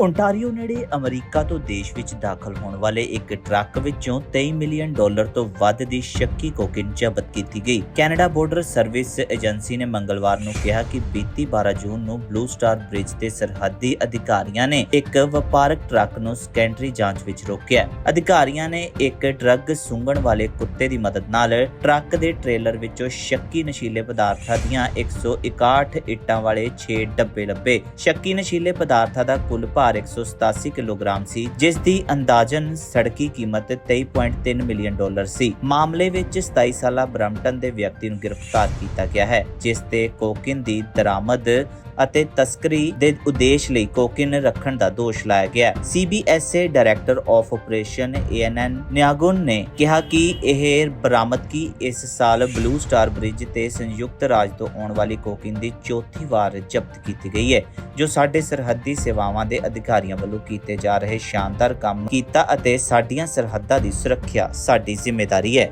Ontario ਨੇੜੇ America ਤੋਂ ਦੇਸ਼ ਵਿੱਚ ਦਾਖਲ ਹੋਣ ਵਾਲੇ ਇੱਕ ਟਰੱਕ ਵਿੱਚੋਂ 23 ਮਿਲੀਅਨ ਡਾਲਰ ਤੋਂ ਵੱਧ ਦੀ ਸ਼ੱਕੀ ਕੋਕੇਨ ਜ਼ਬਤ ਕੀਤੀ ਗਈ। ਕੈਨੇਡਾ ਬਾਰਡਰ ਸਰਵਿਸ ਏਜੰਸੀ ਨੇ ਮੰਗਲਵਾਰ ਨੂੰ ਕਿਹਾ ਕਿ ਬੀਤੀ 12 ਜੂਨ ਨੂੰ ਬਲੂ ਸਟਾਰ ਬ੍ਰਿਜ ਤੇ ਸਰਹੱਦੀ ਅਧਿਕਾਰੀਆਂ ਨੇ ਇੱਕ ਵਪਾਰਕ ਟਰੱਕ ਨੂੰ ਸੈਕੰਡਰੀ ਜਾਂਚ ਵਿੱਚ ਰੋਕਿਆ। ਅਧਿਕਾਰੀਆਂ ਨੇ ਇੱਕ ਡਰੱਗ ਸੁੰਘਣ ਵਾਲੇ ਕੁੱਤੇ ਦੀ ਮਦਦ ਨਾਲ ਟਰੱਕ ਦੇ ਟ੍ਰੇਲਰ ਵਿੱਚੋਂ ਸ਼ੱਕੀ ਨਸ਼ੀਲੇ ਪਦਾਰਥਾਂ ਦੀਆਂ 161 ਇੱਟਾਂ ਵਾਲੇ 6 ਡੱਬੇ ਲੱਭੇ। ਸ਼ੱਕੀ ਨਸ਼ੀਲੇ ਪਦਾਰਥਾਂ ਦਾ ਕੁੱਲ ਭਾਰ 187 ਕਿਲੋਗ੍ਰਾਮ ਸੀ ਜਿਸ ਦੀ ਅੰਦਾਜ਼ਨ ਸੜਕੀ ਕੀਮਤ 23.3 ਮਿਲੀਅਨ ਡਾਲਰ ਸੀ। ਮਾਮਲੇ ਵਿੱਚ 27 ਸਾਲਾ ਬ੍ਰਮਟਨ ਦੇ ਵਿਅਕਤੀ ਨੂੰ ਗ੍ਰਿਫਤਾਰ ਕੀਤਾ ਗਿਆ ਹੈ ਜਿਸ ਤੇ ਕੋਕਿਨ ਦੀ ਦਰਾਮਦ ਅਤੇ ਤਸਕਰੀ ਦੇ ਉਦੇਸ਼ ਲਈ ਕੋਕਿਨ ਰੱਖਣ ਦਾ ਦੋਸ਼ ਲਾਇਆ ਗਿਆ। ਹੈ ਸੀਬੀਐਸਏ ਡਾਇਰੈਕਟਰ ਆਫ ਆਪਰੇਸ਼ਨ ਏਐਨਐਨ ਨਿਆਗੁਨ ਨੇ ਕਿਹਾ ਕਿ ਇਹ ਬਰਾਮਦਗੀ ਇਸ ਸਾਲ ਬਲੂ ਸਟਾਰ ਬ੍ਰਿਜ ਤੇ ਸੰਯੁਕਤ ਰਾਜ ਤੋਂ ਆਉਣ ਵਾਲੀ ਕੋਕਿਨ ਦੀ ਚੌਥੀ ਵਾਰ ਜ਼ਬਤ ਕੀਤੀ ਗਈ ਹੈ, ਜੋ ਸਾਡੇ ਸਰਹੱਦੀ ਸੇਵਾਵਾਂ ਦੇ ਅਧਿਕਾਰੀਆਂ ਵੱਲੋਂ ਕੀਤੇ ਜਾ ਰਹੇ ਸ਼ਾਨਦਾਰ ਕੰਮ ਕੀਤਾ ਅਤੇ ਸਾਡੀਆਂ ਸਰਹੱਦਾਂ ਦੀ ਸੁਰੱਖਿਆ ਸਾਡੀ ਜ਼ਿੰਮੇਵਾਰੀ ਹੈ।